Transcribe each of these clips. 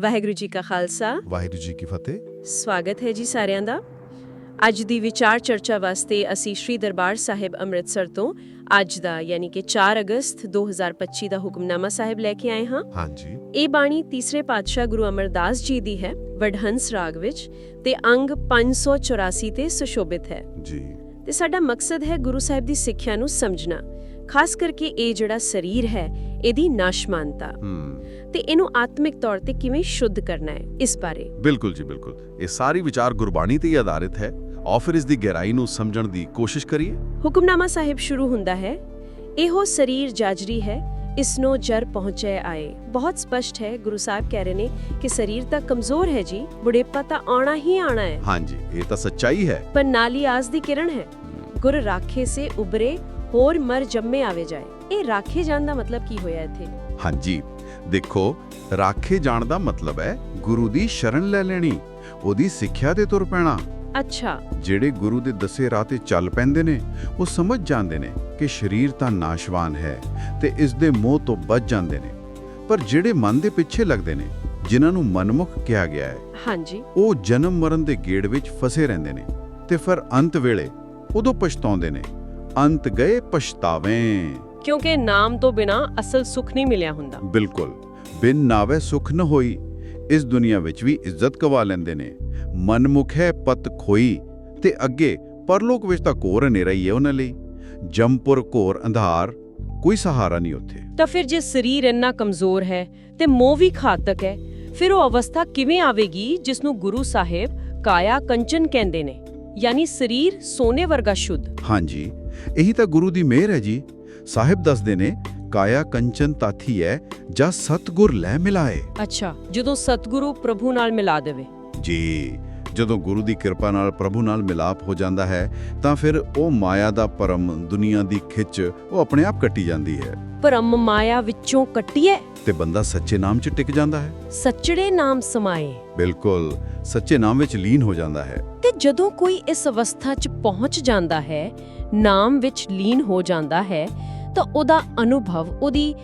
ਵਾਹਿਗੁਰੂ ਜੀ ਕਾ ਖਾਲਸਾ। ਵਾਹਿਗੁਰੂ ਜੀ ਕੀ ਫਤਿਹ। ਸਵਾਗਤ ਹੈ ਜੀ ਸਾਰਿਆਂ ਦਾ। ਅੱਜ ਦੀ ਵਿਚਾਰ ਚਰਚਾ ਵਾਸਤੇ ਅਸੀਂ ਸ੍ਰੀ ਦਰਬਾਰ ਸਾਹਿਬ ਅੰਮ੍ਰਿਤਸਰ ਤੋਂ ਅੱਜ ਦਾ ਯਾਨੀ ਕਿ 4 ਅਗਸਤ 2025 ਦਾ ਹੁਕਮਨਾਮਾ ਸਾਹਿਬ ਲੈ ਕੇ ਆਏ ਹਾਂ। ਹਾਂਜੀ। ਇਹ ਬਾਣੀ ਤੀਸਰੇ ਪਾਤਸ਼ਾਹ ਗੁਰੂ ਅਮਰਦਾਸ ਜੀ ਦੀ ਹੈ ਵਡਹੰਸ ਰਾਗ ਵਿੱਚ ਤੇ ਅੰਗ 584 ਤੇ ਸੁਸ਼ੋਭਿਤ ਹੈ। ਜੀ। ਤੇ ਸਾਡਾ ਮਕਸਦ ਹੈ ਗੁਰੂ ਸਾਹਿਬ ਦੀ ਸਿੱਖਿਆ ਨੂੰ ਸਮਝਣਾ। ਖਾਸ ਕਰਕੇ ਇਹ ਜਿਹੜਾ ਸਰੀਰ ਹੈ ਇਹਦੀ ਨਾਸ਼ਮਾਨਤਾ। ਤੇ ਇਹਨੂੰ ਆਤਮਿਕ ਤੌਰ ਤੇ ਕਿਵੇਂ ਸ਼ੁੱਧ ਕਰਨਾ ਹੈ ਇਸ ਬਾਰੇ। ਬਿਲਕੁਲ ਜੀ ਬਿਲਕੁਲ। ਇਹ ਸਾਰੀ ਵਿਚਾਰ ਗੁਰਬਾਣੀ ਤੇ ਹੀ ਆਧਾਰਿਤ ਹੈ। ਫਿਰ ਇਸ ਦੀ ਗਹਿਰਾਈ ਨੂੰ ਸਮਝਣ ਦੀ ਕੋਸ਼ਿਸ਼ ਕਰੀਏ। ਹੁਕਮਨਾਮਾ ਸਾਹਿਬ ਸ਼ੁਰੂ ਹੁੰਦਾ ਹੈ ਇਹੋ ਸਰੀਰ ਜਾਜਰੀ ਹੈ ਇਸਨੋ ਜਰ ਪਹੁੰਚੇ ਆਏ। ਬਹੁਤ ਸਪਸ਼ਟ ਹੈ ਗੁਰੂ ਸਾਹਿਬ ਕਹਿ ਰਹੇ ਨੇ ਕਿ ਸਰੀਰ ਤਾਂ ਕਮਜ਼ੋਰ ਹੈ ਜੀ ਬੁਢੇਪਾ ਤਾਂ ਆਉਣਾ ਹੀ ਆਣਾ ਹੈ। ਹਾਂਜੀ ਇਹ ਤਾਂ ਸੱਚਾਈ ਹੈ। ਪਰ ਨਾਲੀ ਆਸ ਦੀ ਕਿਰਨ ਹੈ। ਗੁਰ ਰਾਖੇ ਸੇ ਉਬਰੇ ਹੋਰ ਮਰ ਜੰਮੇ ਆਵੇ ਜਾਏ। ਇਹ ਰਾਖੇ ਜਾਣ ਦਾ ਮਤਲਬ ਕੀ ਹੋਇਆ ਇੱਥੇ? ਹਾਂਜੀ ਦੇਖੋ ਰਾਖੇ ਜਾਣ ਦਾ ਮਤਲਬ ਹੈ ਗੁਰੂ ਦੀ ਸ਼ਰਨ ਲੈ ਲੈਣੀ ਉਹਦੀ ਸਿੱਖਿਆ ਤੇ ਤੁਰ ਪੈਣਾ। ਅੱਛਾ। ਜਿਹੜੇ ਗੁਰੂ ਦੇ ਦੱਸੇ ਰਾਹ ਤੇ ਚੱਲ ਪੈਂਦੇ ਨੇ ਉਹ ਸਮਝ ਜਾਂਦੇ ਨੇ ਕਿ ਸਰੀਰ ਤਾਂ ਨਾਸ਼ਵਾਨ ਹੈ ਤੇ ਇਸ ਦੇ ਮੋਹ ਤੋਂ ਬਚ ਜਾਂਦੇ ਨੇ। ਪਰ ਜਿਹੜੇ ਮਨ ਦੇ ਪਿੱਛੇ ਲੱਗਦੇ ਨੇ ਜਿਨ੍ਹਾਂ ਨੂੰ ਮਨਮੁਖ ਕਿਹਾ ਗਿਆ ਹੈ ਹਾਂਜੀ। ਉਹ ਜਨਮ ਮਰਨ ਦੇ ਗੇੜ ਵਿੱਚ ਫਸੇ ਰਹਿੰਦੇ ਨੇ ਤੇ ਫਿਰ ਅੰਤ ਵੇਲੇ ਉਦੋਂ ਪਛਤਾਉਂਦੇ ਨੇ ਅੰਤ ਗਏ ਪਛਤਾਵੇਂ। ਕਿਉਂਕਿ ਨਾਮ ਤੋਂ ਬਿਨਾ ਅਸਲ ਸੁੱਖ ਨਹੀਂ ਮਿਲਿਆ ਹੁੰਦਾ। ਬਿਲਕੁਲ ਬਿਨ ਨਾਵੇ ਸੁਖ ਨ ਹੋਈ ਇਸ ਦੁਨੀਆ ਵਿੱਚ ਵੀ ਇੱਜ਼ਤ ਕਵਾ ਲੈਂਦੇ ਨੇ। ਮਨਮੁਖ ਹੈ ਪਤ ਖੋਈ ਤੇ ਅੱਗੇ ਪਰਲੋਕ ਵਿੱਚ ਤਾਂ ਘੋਰ ਹਨੇਰਾ ਹੀ ਹੈ ਉਹਨਾਂ ਲਈ। ਜੰਪੁਰ ਘੋਰ ਅੰਧਾਰ ਕੋਈ ਸਹਾਰਾ ਨਹੀਂ ਉੱਥੇ। ਤਾਂ ਫਿਰ ਜੇ ਸਰੀਰ ਇੰਨਾ ਕਮਜ਼ੋਰ ਹੈ ਤੇ ਮੋਹ ਵੀ ਘਾਤਕ ਹੈ ਫਿਰ ਉਹ ਅਵਸਥਾ ਕਿਵੇਂ ਆਵੇਗੀ ਜਿਸ ਨੂੰ ਗੁਰੂ ਸਾਹਿਬ ਕਾਇਆ ਕੰਚਨ ਕਹਿੰਦੇ ਨੇ? ਯਾਨੀ ਸਰੀਰ ਸੋਨੇ ਵਰਗਾ ਸ਼ੁੱਧ। ਹਾਂਜੀ ਇਹੀ ਤਾਂ ਗੁਰੂ ਦੀ ਮਿਹਰ ਹੈ ਜੀ। ਸਾਹਿਬ ਦੱਸਦੇ ਨੇ ਕਾਇਆ ਕੰਚਨ ਤਾਥੀ ਹੈ ਜਾਂ ਸਤਗੁਰ ਲੈ ਮਿਲਾਏ। ਅੱਛਾ ਜਦੋਂ ਸਤਿਗੁਰੂ ਪ੍ਰਭੂ ਨਾਲ ਮਿਲਾ ਦੇਵੇ। ਜੀ ਜਦੋਂ ਗੁਰੂ ਦੀ ਕਿਰਪਾ ਨਾਲ ਪ੍ਰਭੂ ਨਾਲ ਮਿਲਾਪ ਹੋ ਜਾਂਦਾ ਹੈ ਤਾਂ ਫਿਰ ਉਹ ਮਾਇਆ ਦਾ ਪਰਮ ਦੁਨੀਆ ਦੀ ਖਿੱਚ ਉਹ ਆਪਣੇ ਆਪ ਕੱਟੀ ਜਾਂਦੀ ਹੈ। ਪਰਮ ਮਾਇਆ ਵਿੱਚੋਂ ਕੱਟੀਏ ਤੇ ਬੰਦਾ ਸੱਚੇ ਨਾਮ 'ਚ ਟਿਕ ਜਾਂਦਾ ਹੈ। ਸੱਚੜੇ ਨਾਮ ਸਮਾਏ। ਬਿਲਕੁਲ ਸੱਚੇ ਨਾਮ ਵਿੱਚ ਲੀਨ ਹੋ ਜਾਂਦਾ ਹੈ। ਜਦੋਂ ਕੋਈ ਇਸ ਅਵਸਥਾ 'ਚ ਪਹੁੰਚ ਜਾਂਦਾ ਹੈ ਨਾਮ ਵਿੱਚ ਲੀਨ ਹੋ ਜਾਂਦਾ ਹੈ ਤਾਂ ਉਹਦਾ ਅਨੁਭਵ ਉਹਦੀ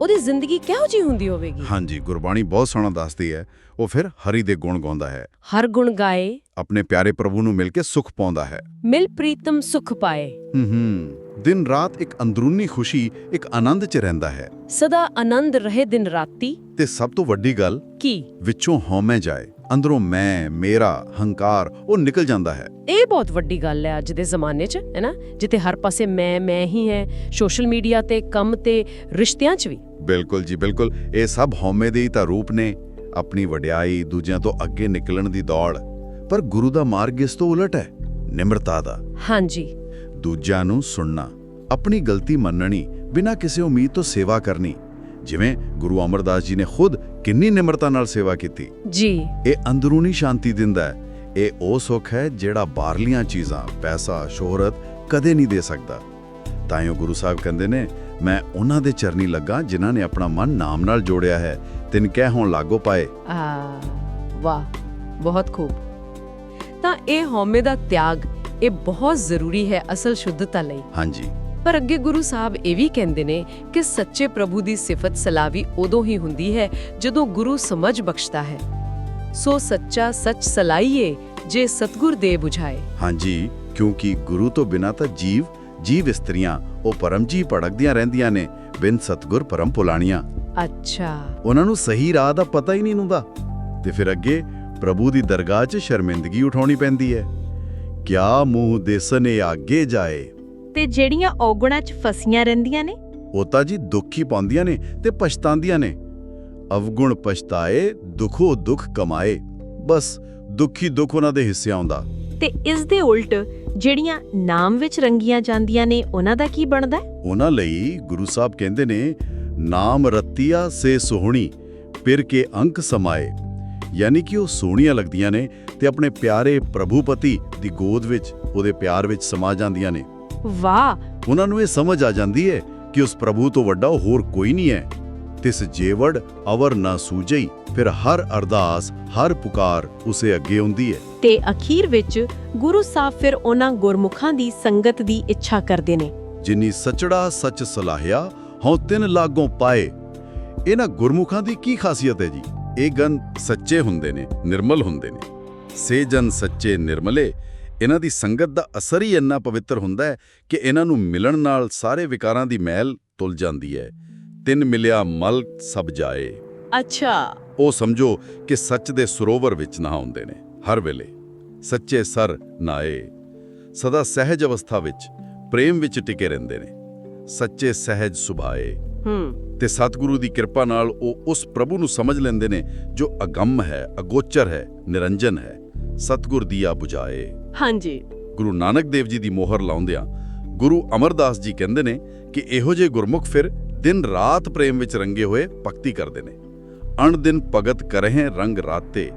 ਉਹਦੀ ਜ਼ਿੰਦਗੀ ਕਿਹੋ ਜਿਹੀ ਹੁੰਦੀ ਹੋਵੇਗੀ? ਹਾਂਜੀ ਗੁਰਬਾਣੀ ਬਹੁਤ ਸੋਹਣਾ ਦੱਸਦੀ ਹੈ। ਉਹ ਫਿਰ ਹਰੀ ਦੇ ਗੁਣ ਗਾਉਂਦਾ ਹੈ। ਹਰ ਗੁਣ ਗਾਏ। ਆਪਣੇ ਪਿਆਰੇ ਪ੍ਰਭੂ ਨੂੰ ਮਿਲ ਕੇ ਸੁਖ ਪਾਉਂਦਾ ਹੈ। ਮਿਲ ਪ੍ਰੀਤਮ ਸੁਖ ਪਾਏ। ਹੂੰ ਹੂੰ। ਦਿਨ ਰਾਤ ਇੱਕ ਅੰਦਰੂਨੀ ਖੁਸ਼ੀ ਇੱਕ ਆਨੰਦ 'ਚ ਰਹਿੰਦਾ ਹੈ। ਸਦਾ ਆਨੰਦ ਰਹੇ ਦਿਨ ਰਾਤੀ। ਤੇ ਸਭ ਤੋਂ ਵੱਡੀ ਗੱਲ ਕੀ? ਵਿੱਚੋਂ ਹਉਮੈ ਜਾਏ। ਅੰਦਰੋਂ ਮੈਂ ਮੇਰਾ ਹੰਕਾਰ ਉਹ ਨਿਕਲ ਜਾਂਦਾ ਹੈ। ਇਹ ਬਹੁਤ ਵੱਡੀ ਗੱਲ ਹੈ ਅੱਜ ਦੇ ਜ਼ਮਾਨੇ 'ਚ ਹੈ ਨਾ? ਜਿੱਥੇ ਹਰ ਪਾਸੇ ਮੈਂ ਮੈਂ ਹੀ ਹੈ। ਸੋਸ਼ਲ ਮੀਡੀਆ ਤੇ ਕੰਮ ਤੇ ਰਿਸ਼ਤਿਆਂ 'ਚ ਵੀ। ਬਿਲਕੁਲ ਜੀ ਬਿਲਕੁਲ। ਇਹ ਸਭ ਹਉਮੈ ਦੇ ਹੀ ਤਾਂ ਰੂਪ ਨੇ। ਆਪਣੀ ਵਡਿਆਈ ਦੂਜਿਆਂ ਤੋਂ ਅੱਗੇ ਨਿਕਲਣ ਦੀ ਦੌੜ। ਪਰ ਗੁਰੂ ਦਾ ਮਾਰਗ ਇਸ ਤੋਂ ਉਲਟ ਹੈ ਨਿਮਰਤਾ ਦਾ। ਹਾਂਜੀ। ਦੂਜਿਆਂ ਨੂੰ ਸੁਣਨਾ ਆਪਣੀ ਗਲਤੀ ਮੰਨਣੀ ਬਿਨਾਂ ਕਿਸੇ ਉਮੀਦ ਤੋਂ ਸੇਵਾ ਕਰਨੀ ਜਿਵੇਂ ਗੁਰੂ ਅਮਰਦਾਸ ਜੀ ਨੇ ਖੁਦ ਕਿੰਨੀ ਨਿਮਰਤਾ ਨਾਲ ਸੇਵਾ ਕੀਤੀ। ਜੀ। ਇਹ ਅੰਦਰੂਨੀ ਸ਼ਾਂਤੀ ਦਿੰਦਾ ਹੈ। ਇਹ ਉਹ ਸੁੱਖ ਹੈ ਜਿਹੜਾ ਬਾਹਰਲੀਆਂ ਚੀਜ਼ਾਂ ਪੈਸਾ ਸ਼ੋਹਰਤ ਕਦੇ ਨਹੀਂ ਦੇ ਸਕਦਾ। ਤਾਂ ਹੀ ਗੁਰੂ ਸਾਹਿਬ ਕਹਿੰਦੇ ਨੇ ਮੈਂ ਉਹਨਾਂ ਦੇ ਚਰਨੀ ਲੱਗਾ ਜਿਨ੍ਹਾਂ ਨੇ ਆਪਣਾ ਮਨ ਨਾਮ ਨਾਲ ਜੋੜਿਆ ਹੈ। ਤਿਨ ਕਹਿ ਹੋਣ ਲਾਗੋ ਪਾਏ। ਆ ਵਾਹ ਬਹੁਤ ਖੂਬ। ਤਾਂ ਇਹ ਹਉਮੈ ਦਾ ਤਿਆਗ ਇਹ ਬਹੁਤ ਜ਼ਰੂਰੀ ਹੈ ਅਸਲ ਸ਼ੁੱਧਤਾ ਲਈ। ਹਾਂਜੀ। ਪਰ ਅੱਗੇ ਗੁਰੂ ਸਾਹਿਬ ਇਹ ਵੀ ਕਹਿੰਦੇ ਨੇ ਕਿ ਸੱਚੇ ਪ੍ਰਭੂ ਦੀ ਸਿਫਤ ਸਲਾਵੀ ਉਦੋਂ ਹੀ ਹੁੰਦੀ ਹੈ ਜਦੋਂ ਗੁਰੂ ਸਮਝ ਬਖਸ਼ਦਾ ਹੈ। ਸੋ ਸੱਚਾ ਸੱਚ ਸਲਾਈਏ ਜੇ ਸਤਗੁਰ ਦੇ 부ਝਾਏ ਹਾਂਜੀ ਕਿਉਂਕਿ ਗੁਰੂ ਤੋਂ ਬਿਨਾ ਤਾਂ ਜੀਵ ਜੀਵ ਇਸਤਰੀਆਂ ਉਹ ਪਰਮ ਜੀ ਭੜਕਦੀਆਂ ਰਹਿੰਦੀਆਂ ਨੇ ਬਿਨ ਸਤਗੁਰ ਪਰਮ ਪੁਲਾਣੀਆਂ। ਅੱਛਾ। ਉਹਨਾਂ ਨੂੰ ਸਹੀ ਰਾਹ ਦਾ ਪਤਾ ਹੀ ਨਹੀਂ ਹੁੰਦਾ। ਤੇ ਫਿਰ ਅੱਗੇ ਪ੍ਰਭੂ ਦੀ ਦਰਗਾਹ 'ਚ ਸ਼ਰਮਿੰਦਗੀ ਉਠਾਉਣੀ ਪੈਂਦੀ ਹੈ। ਕਿਆ ਮੂੰਹ ਦੇਸਨੇ ਆਗੇ ਜਾਏ ਤੇ ਜਿਹੜੀਆਂ ਔਗੁਣਾਂ 'ਚ ਫਸੀਆਂ ਰਹਿੰਦੀਆਂ ਨੇ? ਉਹ ਤਾਂ ਜੀ ਦੁੱਖ ਹੀ ਪਾਉਂਦੀਆਂ ਨੇ ਤੇ ਪਛਤਾਉਂਦੀਆਂ ਨੇ। ਅਵਗੁਣ ਪਛਤਾਏ ਦੁਖੋ ਦੁੱਖ ਕਮਾਏ। ਬਸ ਦੁੱਖੀ ਦੁੱਖ ਉਹਨਾਂ ਦੇ ਹਿੱਸੇ ਆਉਂਦਾ ਤੇ ਇਸ ਦੇ ਉਲਟ ਜਿਹੜੀਆਂ ਨਾਮ ਵਿੱਚ ਰੰਗੀਆਂ ਜਾਂਦੀਆਂ ਨੇ ਉਹਨਾਂ ਦਾ ਕੀ ਬਣਦਾ? ਉਹਨਾਂ ਲਈ ਗੁਰੂ ਸਾਹਿਬ ਕਹਿੰਦੇ ਨੇ ਨਾਮ ਰਤੀਆ ਸੇ ਸੋਹਣੀ ਪਿਰ ਕੇ ਅੰਕ ਸਮਾਏ। ਯਾਨੀ ਕਿ ਉਹ ਸੋਹਣੀਆਂ ਲੱਗਦੀਆਂ ਨੇ ਤੇ ਆਪਣੇ ਪਿਆਰੇ ਪ੍ਰਭੂਪਤੀ ਦੀ ਗੋਦ ਵਿੱਚ ਉਹਦੇ ਪਿਆਰ ਵਿੱਚ ਸਮਾ ਜਾਂਦੀਆਂ ਨੇ। ਵਾਹ। ਉਹਨਾਂ ਨੂੰ ਇਹ ਸਮਝ ਆ ਜਾਂਦੀ ਹੈ ਕਿ ਉਸ ਪ੍ਰਭੂ ਤੋਂ ਵੱਡਾ ਹੋਰ ਕੋਈ ਨਹੀਂ ਹੈ। ਤਿਸ ਜੇਵੜ ਅਵਰ ਨਾ ਸੂਝਈ ਫਿਰ ਹਰ ਅਰਦਾਸ ਹਰ ਪੁਕਾਰ ਉਸੇ ਅੱਗੇ ਹੁੰਦੀ ਹੈ। ਤੇ ਅਖੀਰ ਵਿੱਚ ਗੁਰੂ ਸਾਹਿਬ ਫਿਰ ਉਹਨਾਂ ਗੁਰਮੁਖਾਂ ਦੀ ਸੰਗਤ ਦੀ ਇੱਛਾ ਕਰਦੇ ਨੇ। ਜਿਨੀ ਸਚੜਾ ਸੱਚ ਸਲਾਹਿਆ ਹਉ ਤਿਨ ਲਾਗੋਂ ਪਾਏ। ਇਹਨਾਂ ਗੁਰਮੁਖਾਂ ਦੀ ਕੀ ਖਾਸੀਅਤ ਹੈ ਜੀ? ਇਹ ਗਨ ਸੱਚੇ ਹੁੰਦੇ ਨੇ ਨਿਰਮਲ ਹੁੰਦੇ ਨੇ। ਸੇ ਜਨ ਸੱਚੇ ਨਿਰਮਲੇ ਇਹਨਾਂ ਦੀ ਸੰਗਤ ਦਾ ਅਸਰ ਹੀ ਇੰਨਾ ਪਵਿੱਤਰ ਹੁੰਦਾ ਹੈ ਕਿ ਇਹਨਾਂ ਨੂੰ ਮਿਲਣ ਨਾਲ ਸਾਰੇ ਵਿਕਾਰਾਂ ਦੀ ਮੈਲ ਤੁਲ ਜਾਂਦੀ ਹੈ। ਤਿੰਨ ਮਿਲਿਆ ਮਲ ਸਭ ਜਾਏ। ਅੱਛਾ। ਉਹ ਸਮਝੋ ਕਿ ਸੱਚ ਦੇ ਸਰੋਵਰ ਵਿੱਚ ਨਹਾਉਂਦੇ ਨੇ। ਹਰ ਵੇਲੇ ਸੱਚੇ ਸਰ ਨਾਏ। ਸਦਾ ਸਹਿਜ ਅਵਸਥਾ ਵਿੱਚ ਪ੍ਰੇਮ ਵਿੱਚ ਟਿਕੇ ਰਹਿੰਦੇ ਨੇ। ਸੱਚੇ ਸਹਿਜ ਸੁਭਾਏ। ਹੂੰ। ਤੇ ਸਤਿਗੁਰੂ ਦੀ ਕਿਰਪਾ ਨਾਲ ਉਹ ਉਸ ਪ੍ਰਭੂ ਨੂੰ ਸਮਝ ਲੈਂਦੇ ਨੇ ਜੋ ਅਗੰਮ ਹੈ ਅਗੋਚਰ ਹੈ ਨਿਰੰਜਨ ਹੈ। ਸਤਿਗੁਰ ਦੀਆ 부ਝਾਏ ਹਾਂਜੀ। ਗੁਰੂ ਨਾਨਕ ਦੇਵ ਜੀ ਦੀ ਮੋਹਰ ਲਾਉਂਦਿਆਂ ਗੁਰੂ ਅਮਰਦਾਸ ਜੀ ਕਹਿੰਦੇ ਨੇ ਕਿ ਇਹੋ ਜਿਹੇ ਗੁਰਮੁਖ ਫਿਰ ਦਿਨ ਰਾਤ ਪ੍ਰੇਮ ਵਿੱਚ ਰੰਗੇ ਹੋਏ ਭਗਤੀ ਕਰਦੇ ਨੇ। ਅਣ ਦਿਨ ਭਗਤ ਕਰਹਿ ਰੰਗ ਰਾਤੇ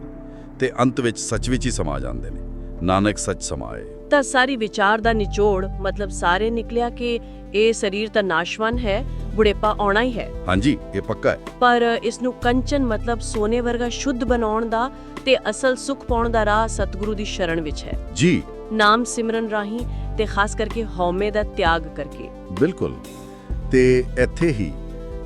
ਤੇ ਅੰਤ ਵਿੱਚ ਸੱਚ ਵਿੱਚ ਹੀ ਸਮਾ ਜਾਂਦੇ ਨੇ। ਨਾਨਕ ਸੱਚ ਸਮਾਏ। ਤਾਂ ਸਾਰੀ ਵਿਚਾਰ ਦਾ ਨਿਚੋੜ ਮਤਲਬ ਸਾਰੇ ਨਿਕਲਿਆ ਕਿ ਇਹ ਸਰੀਰ ਤਾਂ ਨਾਸ਼ਵਾਨ ਹੈ ਬੁਢੇਪਾ ਆਉਣਾ ਹੀ ਹੈ। ਹਾਂਜੀ ਇਹ ਪੱਕਾ ਹੈ। ਪਰ ਇਸ ਨੂੰ ਕੰਚਨ ਮਤਲਬ ਸੋਨੇ ਵਰਗਾ ਸ਼ੁੱਧ ਬਣਾਉਣ ਦਾ ਤੇ ਅਸਲ ਸੁਖ ਪਾਉਣ ਦਾ ਰਾਹ ਸਤਿਗੁਰੂ ਦੀ ਸ਼ਰਣ ਵਿੱਚ ਹੈ। ਜੀ। ਨਾਮ ਸਿਮਰਨ ਰਾਹੀਂ ਤੇ ਖਾਸ ਕਰਕੇ ਹਉਮੈ ਦਾ ਤਿਆਗ ਕਰਕੇ। ਬਿਲਕੁਲ। ਤੇ ਇੱਥੇ ਹੀ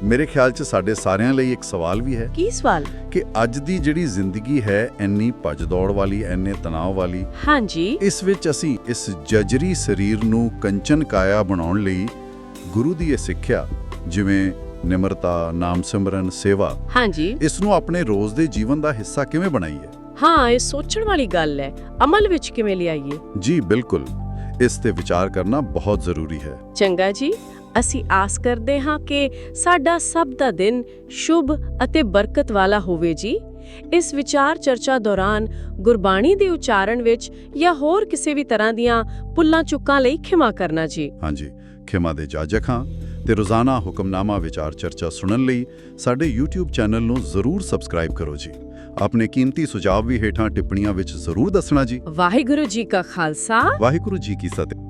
ਮੇਰੇ ਖਿਆਲ 'ਚ ਸਾਡੇ ਸਾਰਿਆਂ ਲਈ ਇੱਕ ਸਵਾਲ ਵੀ ਹੈ ਕੀ ਸਵਾਲ? ਕਿ ਅੱਜ ਦੀ ਜਿਹੜੀ ਜ਼ਿੰਦਗੀ ਹੈ ਇੰਨੀ ਭੱਜ ਦੌੜ ਵਾਲੀ ਇੰਨੇ ਤਣਾਅ ਵਾਲੀ ਹਾਂਜੀ। ਇਸ ਵਿੱਚ ਅਸੀਂ ਇਸ ਜਜਰੀ ਸਰੀਰ ਨੂੰ ਕੰਚਨ ਕਾਇਆ ਬਣਾਉਣ ਲਈ ਗੁਰੂ ਦੀ ਇਹ ਸਿੱਖਿਆ ਜਿਵੇਂ ਨਿਮਰਤਾ ਨਾਮ ਸਿਮਰਨ ਸੇਵਾ ਹਾਂਜੀ। ਇਸ ਨੂੰ ਆਪਣੇ ਰੋਜ਼ ਦੇ ਜੀਵਨ ਦਾ ਹਿੱਸਾ ਕਿਵੇਂ ਬਣਾਈਏ? ਹਾਂ ਇਹ ਸੋਚਣ ਵਾਲੀ ਗੱਲ ਹੈ। ਅਮਲ ਵਿੱਚ ਕਿਵੇਂ ਲਿਆਈਏ? ਜੀ ਬਿਲਕੁਲ। ਇਸ ਤੇ ਵਿਚਾਰ ਕਰਨਾ ਬਹੁਤ ਜ਼ਰੂਰੀ ਹੈ। ਚੰਗਾ ਜੀ। ਅਸੀਂ ਆਸ ਕਰਦੇ ਹਾਂ ਕਿ ਸਾਡਾ ਸਭ ਦਾ ਦਿਨ ਸ਼ੁਭ ਅਤੇ ਬਰਕਤ ਵਾਲਾ ਹੋਵੇ ਜੀ। ਇਸ ਵਿਚਾਰ ਚਰਚਾ ਦੌਰਾਨ ਗੁਰਬਾਣੀ ਦੇ ਉਚਾਰਨ ਵਿੱਚ ਜਾਂ ਹੋਰ ਕਿਸੇ ਵੀ ਤਰ੍ਹਾਂ ਦੀਆਂ ਪੁੱਲਾਂ ਚੁੱਕਾਂ ਲਈ ਖਿਮਾ ਕਰਨਾ ਜੀ। ਹਾਂਜੀ ਖਿਮਾ ਦੇ ਜਾਜਕ ਹਾਂ ਤੇ ਰੋਜ਼ਾਨਾ ਹੁਕਮਨਾਮਾ ਵਿਚਾਰ ਚਰਚਾ ਸੁਣਨ ਲਈ ਸਾਡੇ YouTube ਚੈਨਲ ਨੂੰ ਜ਼ਰੂਰ ਸਬਸਕ੍ਰਾਈਬ ਕਰੋ ਜੀ। ਆਪਣੇ ਕੀਮਤੀ ਸੁਝਾਅ ਵੀ ਹੇਠਾਂ ਟਿੱਪਣੀਆਂ ਵਿੱਚ ਜ਼ਰੂਰ ਦੱਸਣਾ ਜੀ। ਵਾਹਿਗੁਰੂ ਜੀ ਕਾ ਖਾਲਸਾ। ਵਾਹਿਗੁਰੂ ਜੀ ਕੀ ਫਤਿਹ।